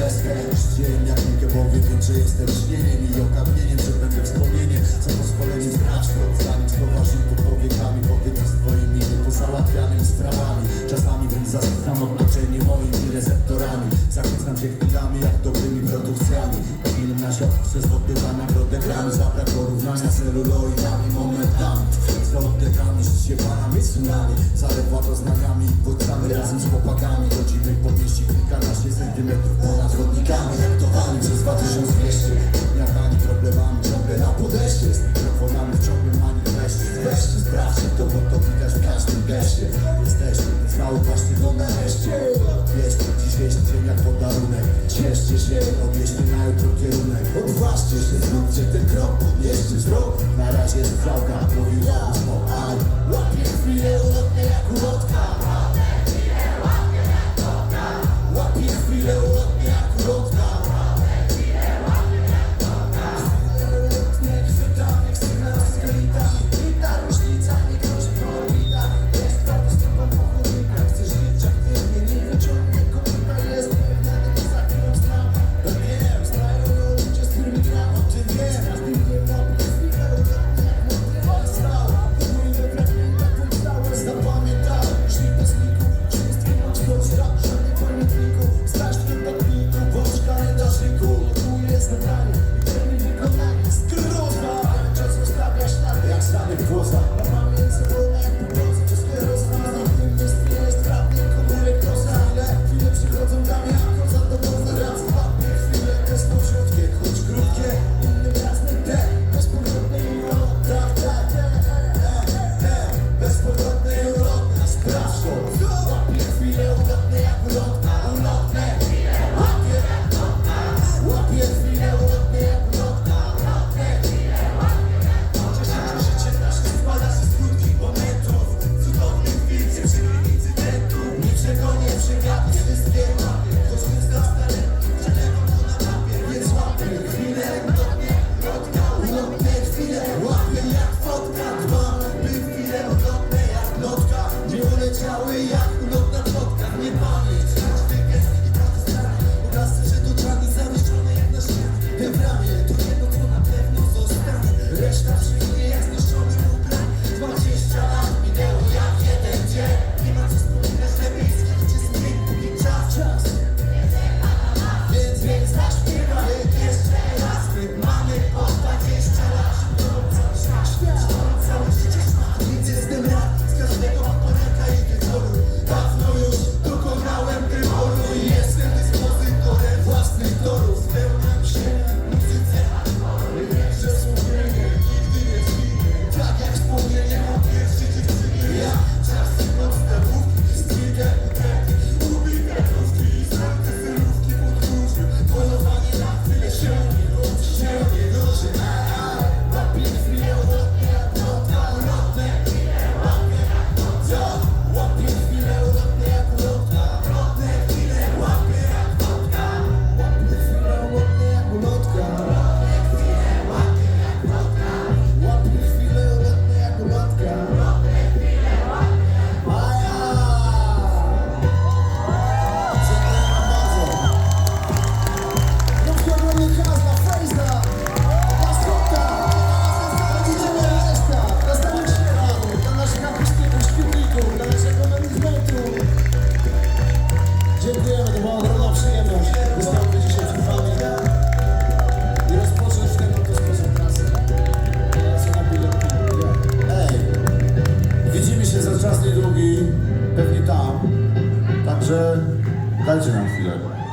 widać też dzień Jak mi wiem, że jestem śnieniem i okamieniem Że będę wspomnieniem, co pozwoleniem straszne Zanim spoważnik pod powiekami Powiedzmy swoimi pozałatwianymi sprawami. Czasami bym zasycham odnoczenie moimi receptorami. Zachwycam się chwilami jak dobrymi produkcjami. Film na świat przez odbywa nagrodę gram Zabrak porównania z celuloidami momentami. Za oddechami żyć się panami tsunami Zalewa doznaniami i razem z chłopakami. Chodzimy po mieści kilkanaście centymetrów Jeszcze zrób, gdzie ten krok, jeszcze zrób. Na razie jest flauta, mówił 언제까지나 후회